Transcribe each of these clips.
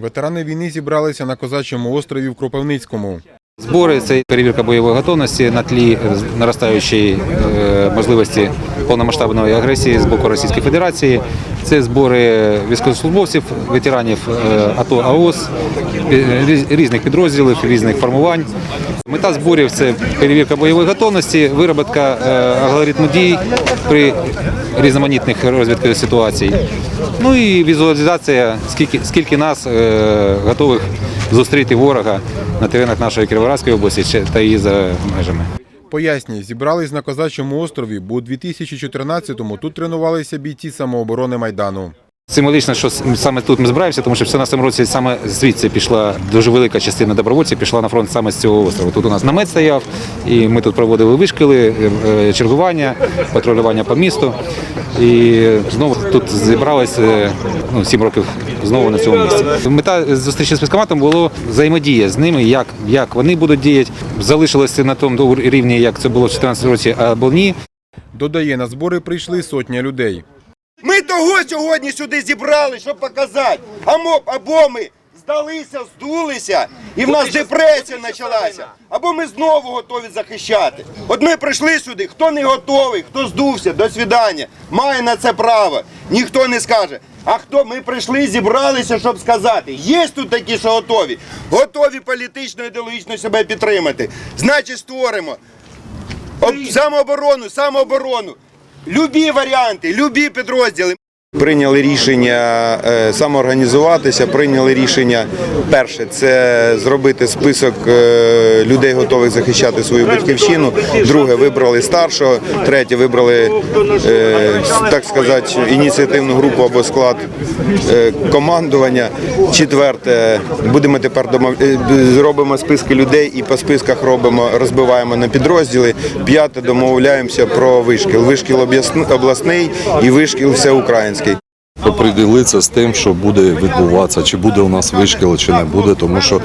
Ветерани війни зібралися на козачому острові в Кропивницькому. Збори це перевірка бойової готовності на тлі наростаючої е, можливості повномасштабної агресії з боку Російської Федерації. Це збори військовослужбовців, ветеранів е, АТО АОС, е, різ- різних підрозділів, різних формувань. Мета зборів це перевірка бойової готовності, виробітка алгоритму дій при різноманітних розвідках ситуацій. Ну і візуалізація, скільки, скільки нас готових зустріти ворога на теренах нашої Кіровоградської області та її за межами. Пояснює, зібрались на козачому острові, бо у 2014-му тут тренувалися бійці самооборони Майдану. Символічно, що саме тут ми збираємося, тому що в 2014 році саме звідси пішла дуже велика частина добровольців, пішла на фронт саме з цього острову. Тут у нас намет стояв, і ми тут проводили вишкіли, е, чергування, патрулювання по місту. І знову тут зібралися ну, 7 років знову на цьому місці. Мета зустрічі з військкоматом було взаємодія з ними, як, як вони будуть діяти. Залишилося на тому рівні, як це було в 2014 році, або ні. Додає, на збори прийшли сотня людей. Ми того сьогодні сюди зібрали, щоб показати. Або, або ми здалися, здулися, і в нас депресія почалася. Або ми знову готові захищати. От ми прийшли сюди, хто не готовий, хто здувся, до свідання, має на це право. Ніхто не скаже. А хто ми прийшли, зібралися, щоб сказати, є тут такі, що готові, готові політично, ідеологічно себе підтримати. Значить, створимо самооборону, самооборону. Любі варіанти, любі підрозділи. Прийняли рішення е, самоорганізуватися, прийняли рішення перше це зробити список е, людей, готових захищати свою батьківщину. Друге, вибрали старшого, третє вибрали, е, так сказати, ініціативну групу або склад командування. Четверте, будемо тепер домов... зробимо списки людей і по списках робимо, розбиваємо на підрозділи. П'яте, домовляємося про вишкіл. Вишкіл обласний і вишкіл всеукраїнський. Оприділитися з тим, що буде відбуватися, чи буде у нас вишкіл, чи не буде, тому що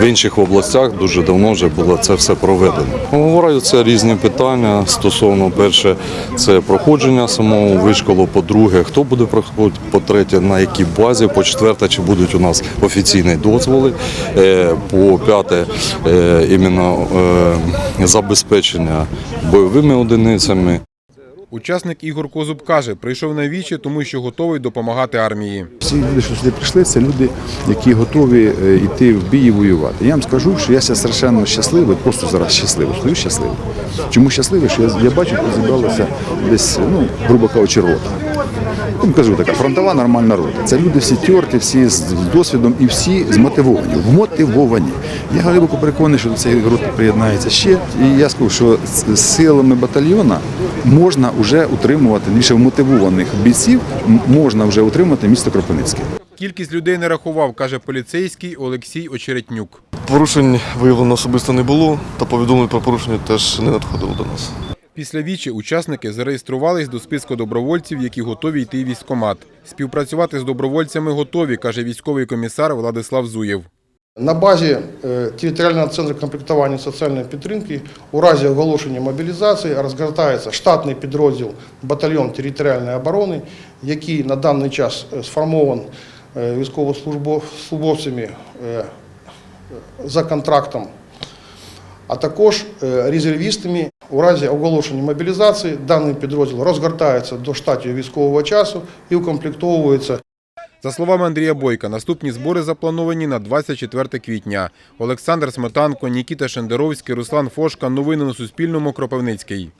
в інших областях дуже давно вже було це все проведено. Обговорюються різні питання. Стосовно перше, це проходження самого вишколу, по-друге, хто буде проходити, по-третє, на якій базі, по-четверте, чи будуть у нас офіційні дозволи, Е, по-п'яте, е, іменно е, забезпечення бойовими одиницями. Учасник Ігор Козуб каже, прийшов на вічі, тому що готовий допомагати армії. Всі люди, що сюди прийшли, це люди, які готові е, йти в бій воювати. Я вам скажу, що я страшенно щасливий, просто зараз щасливий. Стою щасливий. Чому щасливий? Що я, я бачу, що зібралося десь, ну, грубо кажучи, рота. Я вам кажу, така фронтова нормальна рота. Це люди всі терті, всі з досвідом і всі змотивовані. Вмотивовані. Я глибоко переконаний, що до цієї роти приєднається ще. І я скажу, що з силами батальйона можна вже утримувати більше вмотивованих бійців, можна вже утримати місто Кропивницьке. Кількість людей не рахував, каже поліцейський Олексій Очеретнюк. Порушень виявлено особисто не було, та повідомлень про порушення теж не надходило до нас. Після вічі учасники зареєструвались до списку добровольців, які готові йти в військкомат. Співпрацювати з добровольцями готові, каже військовий комісар Владислав Зуєв. На базі е, територіального центру комплектування соціальної підтримки у разі оголошення мобілізації розгортається штатний підрозділ батальйон територіальної оборони, який на даний час е, сформований е, військовослужбовцями за контрактом, а також резервістами. У разі оголошення мобілізації даний підрозділ розгортається до штатів військового часу і укомплектовується За словами Андрія Бойка, наступні збори заплановані на 24 квітня. Олександр Сметанко, Нікіта Шендеровський, Руслан Фошка. Новини на Суспільному. Кропивницький.